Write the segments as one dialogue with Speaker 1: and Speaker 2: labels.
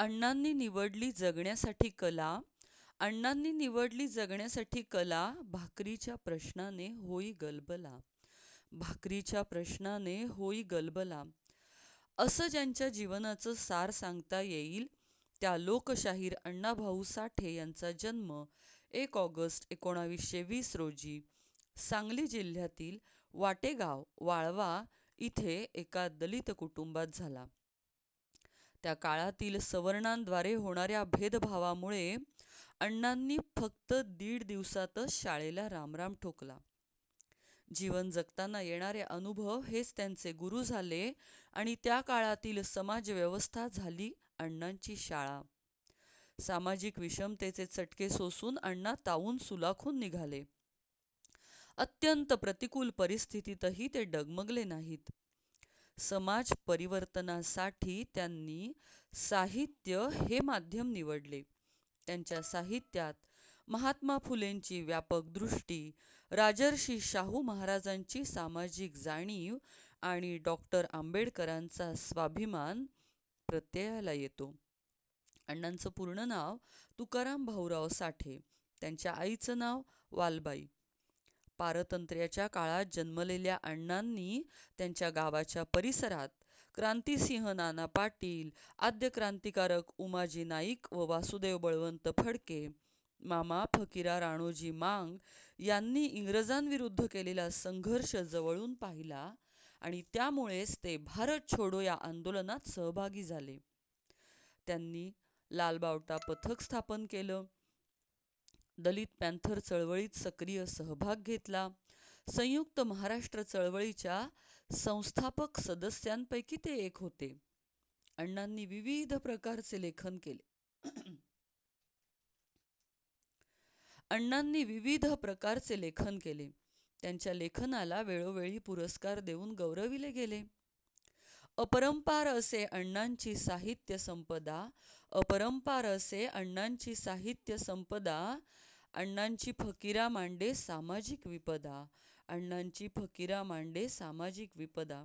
Speaker 1: अण्णांनी निवडली जगण्यासाठी कला अण्णांनी निवडली जगण्यासाठी कला भाकरीच्या प्रश्नाने होई गलबला. भाकरीच्या प्रश्नाने होई गलबला. असं ज्यांच्या जीवनाचं सार सांगता येईल त्या लोकशाहीर अण्णाभाऊ साठे यांचा जन्म एक ऑगस्ट एकोणावीसशे वीस रोजी सांगली जिल्ह्यातील वाटेगाव वाळवा इथे एका दलित कुटुंबात झाला. त्या काळातील सवर्णांद्वारे होणाऱ्या भेदभावामुळे अण्णांनी फक्त दीड दिवसातच शाळेला रामराम ठोकला. जीवन जगताना येणारे अनुभव हेच त्यांचे गुरु झाले आणि त्या काळातील समाजव्यवस्था झाली अण्णांची शाळा. सामाजिक विषमतेचे चटके सोसून अण्णा तावून सुलाखून निघाले. अत्यंत प्रतिकूल परिस्थितीतही ते डगमगले नाहीत. समाज परिवर्तनासाठी त्यांनी साहित्य हे माध्यम निवडले. त्यांच्या साहित्यात महात्मा फुलेंची व्यापक दृष्टी राजर्षी शाहू महाराजांची सामाजिक जाणीव आणि डॉक्टर आंबेडकरांचा स्वाभिमान प्रत्ययाला येतो. अण्णांचं पूर्ण नाव तुकाराम भाऊराव साठे त्यांच्या आईचं नाव वालबाई. पारतंत्र्याच्या काळात जन्मलेल्या अण्णांनी त्यांच्या गावाच्या परिसरात क्रांतिसिंह नाना पाटील आद्य क्रांतिकारक उमाजी नाईक व वासुदेव बळवंत फडके मामा फकीरा राणोजी मांग यांनी इंग्रजांविरुद्ध केलेला संघर्ष जवळून पाहिला आणि त्यामुळेच ते भारत छोडो या आंदोलनात सहभागी झाले. त्यांनी लालबावटा पथक स्थापन केलं. दलित पॅन्थर चळवळीत सक्रिय सहभाग घेतला. संयुक्त महाराष्ट्र चळवळीच्या संस्थापक सदस्यांपैकी ते एक होते. अण्णांनी विविध प्रकारचे लेखन केले. अण्णांनी विविध प्रकारचे लेखन केले. त्यांच्या लेखनाला वेळोवेळी पुरस्कार देऊन गौरविले गेले. अपरंपार असे अण्णांची साहित्य संपदा अपरंपार असे अण्णांची साहित्य संपदा अण्णांची फकिरा मांडे सामाजिक विपदा. अण्णांची फकिरा मांडे सामाजिक विपदा.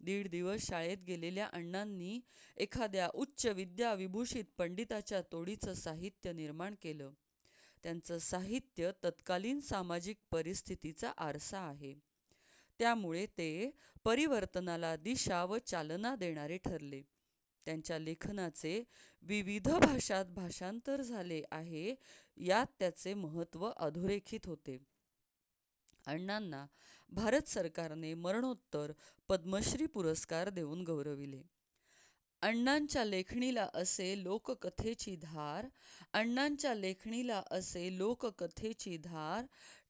Speaker 1: दीड दिवस शाळेत गेलेल्या अण्णांनी एखाद्या उच्च विद्या विभूषित पंडिताच्या तोडीचं साहित्य निर्माण केलं. त्यांचं साहित्य तत्कालीन सामाजिक परिस्थितीचा आरसा आहे. त्यामुळे ते परिवर्तनाला दिशा व चालना देणारे ठरले. त्यांच्या लेखनाचे विविध भाषात भाषांतर झाले आहे. यात त्याचे महत्त्व अधोरेखित होते. अण्णांना भारत सरकारने मरणोत्तर पद्मश्री पुरस्कार देऊन गौरविले. अण्णांच्या लेखणीला असे लोककथेची धार अण्णांच्या लेखणीला असे लोककथेची धार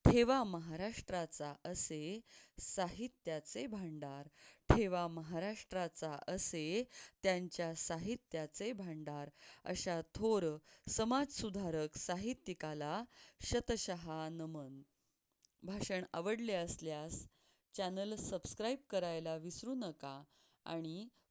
Speaker 1: ठेवा महाराष्ट्राचा असे साहित्याचे भांडार ठेवा महाराष्ट्राचा असे त्यांच्या साहित्याचे भांडार अशा थोर समाजसुधारक साहित्यिकाला शतशः नमन. भाषण आवडले असल्यास चॅनल सबस्क्राईब करायला विसरू नका आणि